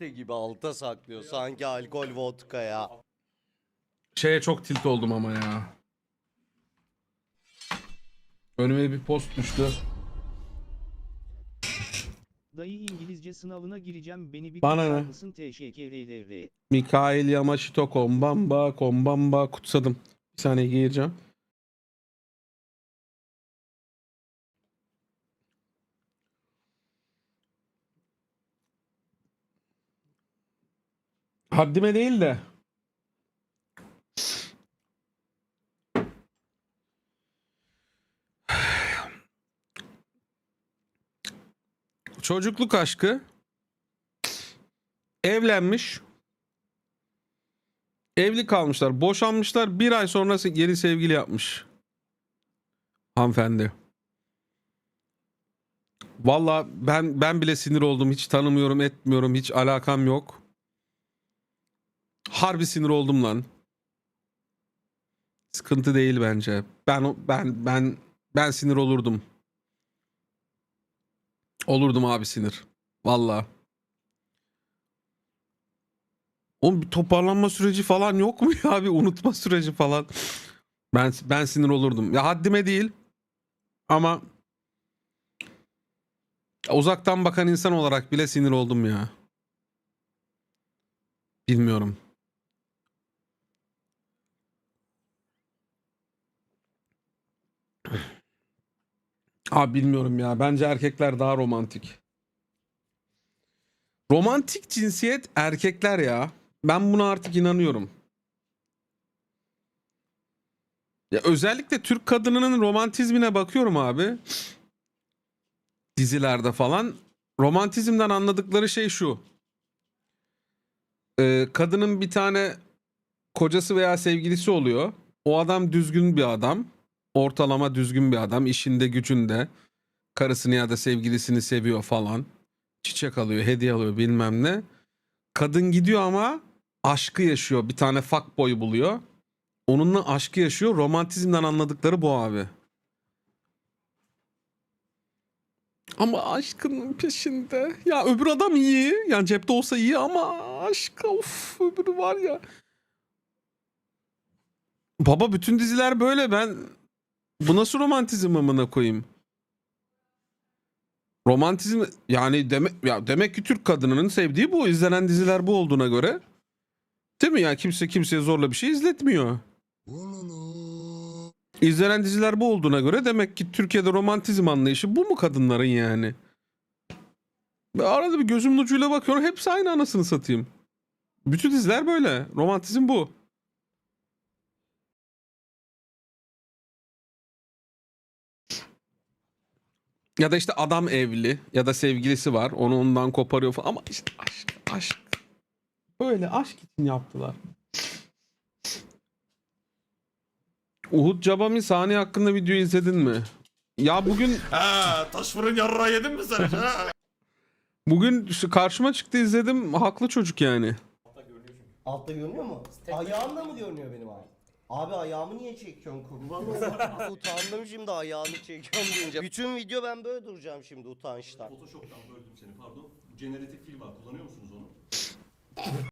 enişte gibi alta saklıyor sanki alkol vodka ya. Şeye çok tilt oldum ama ya. Önüme bir post düştü. Dayı İngilizce sınavına gireceğim beni bir Bana ne? mısın teşekkürler. Mikael Yamashito kombamba kombamba kutsadım. Bir saniye gireceğim. Haddime değil de. Çocukluk aşkı. Evlenmiş. Evli kalmışlar. Boşanmışlar. Bir ay sonra yeni sevgili yapmış. Hanımefendi. Valla ben ben bile sinir oldum. Hiç tanımıyorum, etmiyorum. Hiç alakam yok. Harbi sinir oldum lan. Sıkıntı değil bence. Ben ben ben ben sinir olurdum. Olurdum abi sinir. Valla. Oğlum bir toparlanma süreci falan yok mu ya? Bir unutma süreci falan. Ben ben sinir olurdum. Ya haddime değil. Ama uzaktan bakan insan olarak bile sinir oldum ya. Bilmiyorum. Abi bilmiyorum ya. Bence erkekler daha romantik. Romantik cinsiyet erkekler ya. Ben buna artık inanıyorum. Ya özellikle Türk kadınının romantizmine bakıyorum abi. Dizilerde falan. Romantizmden anladıkları şey şu. Ee, kadının bir tane kocası veya sevgilisi oluyor. O adam düzgün bir adam. Ortalama düzgün bir adam. işinde gücünde. Karısını ya da sevgilisini seviyor falan çiçek alıyor, hediye alıyor bilmem ne. Kadın gidiyor ama aşkı yaşıyor. Bir tane fuck boy buluyor. Onunla aşkı yaşıyor. Romantizmden anladıkları bu abi. Ama aşkın peşinde. Ya öbür adam iyi. Yani cepte olsa iyi ama aşk of öbürü var ya. Baba bütün diziler böyle ben bu nasıl romantizm amına koyayım? Romantizm yani demek ya demek ki Türk kadınının sevdiği bu. izlenen diziler bu olduğuna göre. Değil mi ya? Kimse kimseye zorla bir şey izletmiyor. İzlenen diziler bu olduğuna göre demek ki Türkiye'de romantizm anlayışı bu mu kadınların yani? Arada bir gözümün ucuyla bakıyorum. Hepsi aynı anasını satayım. Bütün diziler böyle. Romantizm bu. Ya da işte adam evli ya da sevgilisi var. Onu ondan koparıyor falan. Ama işte aşk, aşk. Böyle aşk için yaptılar. Uhud Cabami sahne hakkında video izledin mi? Ya bugün Ha, taş fırın yarrağı yedin mi sen? Ha? bugün şu karşıma çıktı izledim. Haklı çocuk yani. Altta görünüyor mu? Ayağımda mı görünüyor benim abi? Abi ayağımı niye çekiyorsun kurban olayım? Utandım şimdi ayağını çekiyorum deyince. Bütün video ben böyle duracağım şimdi utançtan. Photoshop'tan böldüm seni pardon. Generatif film var kullanıyor musunuz onu?